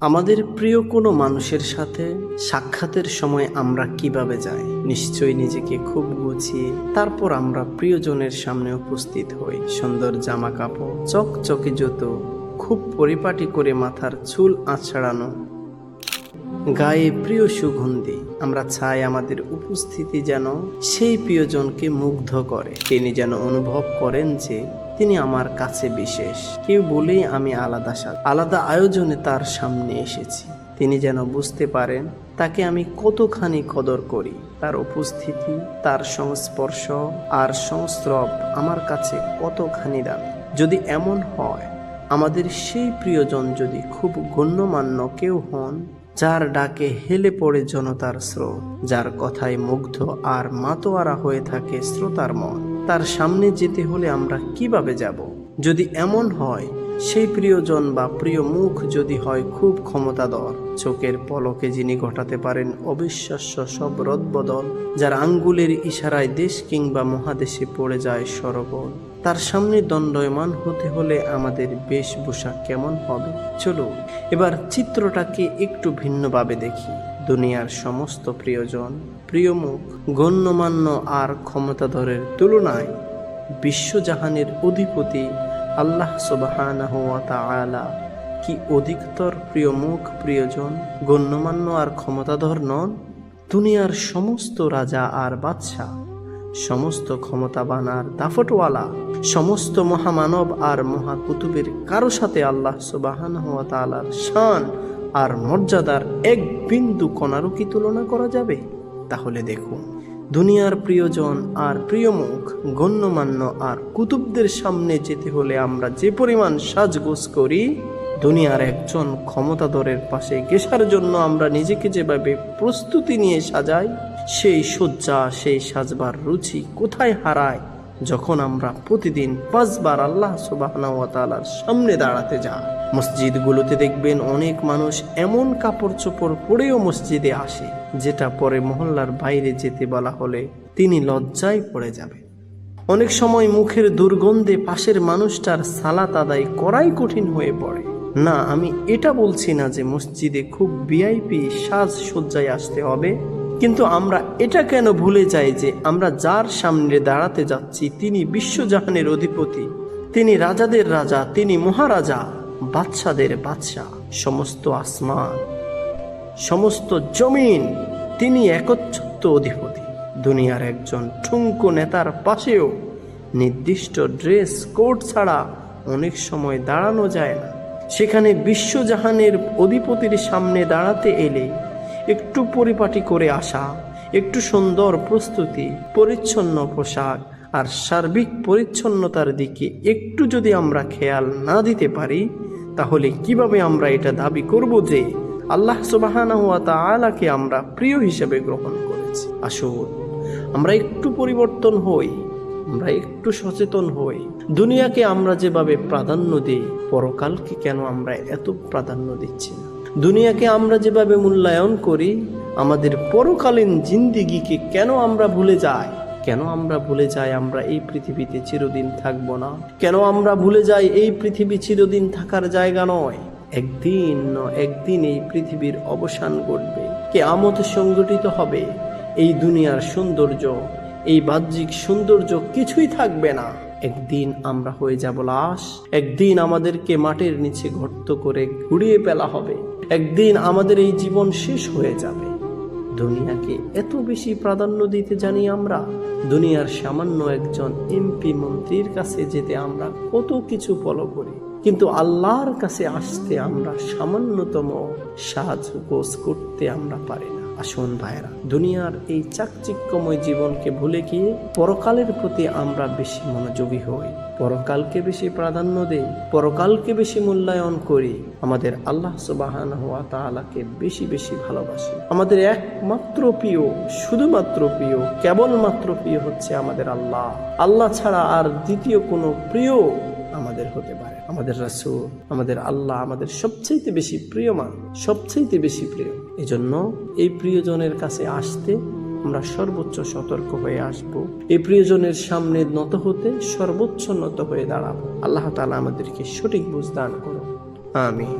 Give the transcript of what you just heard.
আমাদের প্রিয় কোনো মানুষের সাথে সাক্ষাতের সময় আমরা কীভাবে যাই? নিশ্চয়ই নিজেকে খুব গুছিয়ে তারপর আমরা প্রিয়জনের সামনে উপস্থিত হই। সুন্দর জামা কাপড় চকচকে জুতো, খুব পরিপাটি করে মাথার চুল আছড়ানো, গায়ে প্রিয় সুগন্ধি। আমরা চাই আমাদের উপস্থিতি যেন সেই প্রিয়জনকে মুগ্ধ করে। তিনি যেন অনুভব করেন যে তিনি আমার কাছে বিশেষ। কেউ বলেই আমি আলাদা স্বাদ আলাদা আয়োজনে তার সামনে এসেছি। তিনি যেন বুঝতে পারেন, তাকে আমি কতখানি কদর করি। তার উপস্থিতি, তার সংস্পর্শ আর সংস্রব আমার কাছে কতখানি দামি। যদি এমন হয়, আমাদের সেই প্রিয়জন যদি খুব গণ্যমান্য কেউ হন, যার ডাকে হেলে পড়ে জনতার স্রোত, যার কথায় মুগ্ধ আর মাতোয়ারা হয়ে থাকে শ্রোতার মন তার সামনে যেতে হলে আমরা কীভাবে যাব? যদি এমন হয়, সেই প্রিয়জন বা প্রিয় মুখ যদি হয় খুব ক্ষমতাধর। চোখের পলকে যিনি ঘটাতে পারেন অবিশ্বাস্য সব রদবদল, যার আঙ্গুলের ইশারায় দেশ কিংবা মহাদেশে পড়ে যায় সরবল তার সামনে দণ্ডয়মান হতে হলে আমাদের বেশভূষা কেমন হবে? চলো এবার চিত্রটাকে একটু ভিন্নভাবে দেখি। দুনিয়ার সমস্ত প্রিয়জন প্রিয় মুখ, গণ্যমান্য আর ক্ষমতাধরের তুলনায় বিশ্বজাহানের অধিপতি আল্লাহ সুবাহানাহ তাআলা কি অধিকতর প্রিয় মুখ, প্রিয়জন, গণ্যমান্য আর ক্ষমতাধর নন? দুনিয়ার সমস্ত রাজা আর বাদশাহ, সমস্ত ক্ষমতাবান আর দাফটওয়ালা, সমস্ত মহামানব আর মহাকুতুবের কারও সাথে আল্লাহ সুবাহান হওয়া শান আর মর্যাদার এক বিন্দু কণারও কি তুলনা করা যাবে? তাহলে দেখুন দুনিয়ার প্রিয়জন আর প্রিয় মুখ, গণ্যমান্য আর কুতুবদের সামনে যেতে হলে আমরা যে পরিমাণ সাজগোজ করি, দুনিয়ার একজন ক্ষমতাধরের পাশে গেসার জন্য আমরা নিজেকে যেভাবে প্রস্তুতি নিয়ে সাজাই, সেই সজ্জা সেই সাজবার রুচি কোথায় হারায়? যখন আমরা প্রতিদিন পাঁচবার আল্লাহ সুবাহর সামনে দাঁড়াতে যাই, মসজিদগুলোতে দেখবেন অনেক মানুষ এমন কাপড় চোপড় পরেও মসজিদে আসে। যেটা পরে মহল্লার বাইরে যেতে বলা হলে তিনি লজ্জায় পড়ে যাবে। অনেক সময় মুখের দুর্গন্ধে পাশের মানুষটার সালাত আদায় করাই কঠিন হয়ে পড়ে। না, আমি এটা বলছি না যে মসজিদে খুব ভিআইপি সাজ সজ্জায় আসতে হবে, কিন্তু আমরা এটা কেন ভুলে যাই যে আমরা যার সামনে দাঁড়াতে যাচ্ছি তিনি বিশ্বজাহানের অধিপতি, তিনি রাজাদের রাজা, তিনি মহারাজা, বাদশাদের বাদশাহ, সমস্ত আসমান। সমস্ত জমিন তিনি একচ্ছত্ব অধিপতি। দুনিয়ার একজন ঠুঙ্কো নেতার পাশেও নির্দিষ্ট ড্রেস কোড ছাড়া অনেক সময় দাঁড়ানো যায় না। সেখানে বিশ্বজাহানের অধিপতির সামনে দাঁড়াতে এলে একটু পরিপাটি করে আসা, একটু সুন্দর প্রস্তুতি, পরিচ্ছন্ন পোশাক আর সার্বিক পরিচ্ছন্নতার দিকে একটু যদি আমরা খেয়াল না দিতে পারি, তাহলে কীভাবে আমরা এটা দাবি করব যে আল্লাহ সুবাহানা হুয়া তাআলাকে আমরা প্রিয় হিসেবে গ্রহণ করেছি। আসুন, আমরা একটু পরিবর্তন হই, আমরা একটু সচেতন হই। দুনিয়াকে আমরা যেভাবে প্রাধান্য দিই, পরকালকে কেন আমরা এত প্রাধান্য দিচ্ছি না? দুনিয়াকে আমরা যেভাবে মূল্যায়ন করি, আমাদের পরকালীন জিন্দিগিকে কেন আমরা ভুলে যাই? কেন আমরা ভুলে যাই আমরা এই পৃথিবীতে চিরদিন থাকব না? কেন আমরা ভুলে যাই এই পৃথিবী চিরদিন থাকার জায়গা নয়? একদিন একদিন এই পৃথিবীর অবসান ঘটবে। আমত সংগঠিত হবে। এই দুনিয়ার সৌন্দর্য, এই বাহ্যিক সৌন্দর্য কিছুই থাকবে না। একদিন আমরা হয়ে যাব লাশ। একদিন আমাদেরকে মাটির নিচে গর্ত করে ঘুরিয়ে ফেলা হবে। একদিন আমাদের এই জীবন শেষ হয়ে যাবে। দুনিয়াকে এত বেশি প্রাধান্য দিতে জানি আমরা। দুনিয়ার সামান্য একজন এমপি মন্ত্রীর কাছে যেতে আমরা কত কিছু ফলো করি। কিন্তু আল্লাহর কাছে আসতে আমরা সামান্যতম সাজগোজ করতে আমরা পারি না। আসুন ভাইরা দুনিয়ার এই চাকচিক্যময় জীবনকে ভুলে গিয়ে পরকালের প্রতি আমরা বেশি মনোযোগী হই। পরকালকে বেশি প্রাধান্য দেই, পরকালকে বেশি মূল্যায়ন করি। আমাদের আল্লাহ সুবাহান হওয়া তাআলাকে বেশি বেশি ভালোবাসি। আমাদের একমাত্র প্রিয়, শুধুমাত্র প্রিয়, কেবলমাত্র প্রিয় হচ্ছে আমাদের আল্লাহ। আল্লাহ ছাড়া আর দ্বিতীয় কোনো প্রিয় আমাদের হতে পারে। আমাদের রাসু আমাদের আল্লাহ আমাদের সবচেয়ে বেশি প্রিয় মান সবচেয়ে বেশি প্রিয়। এজন্য এই প্রিয়জনের কাছে আসতে আমরা সর্বোচ্চ সতর্ক হয়ে আসব। এই প্রিয়জনের সামনে নত হতে সর্বোচ্চ নত হয়ে দাঁড়াবো। আল্লাহ তালা আমাদেরকে সঠিক বুঝ দান করুন। আমি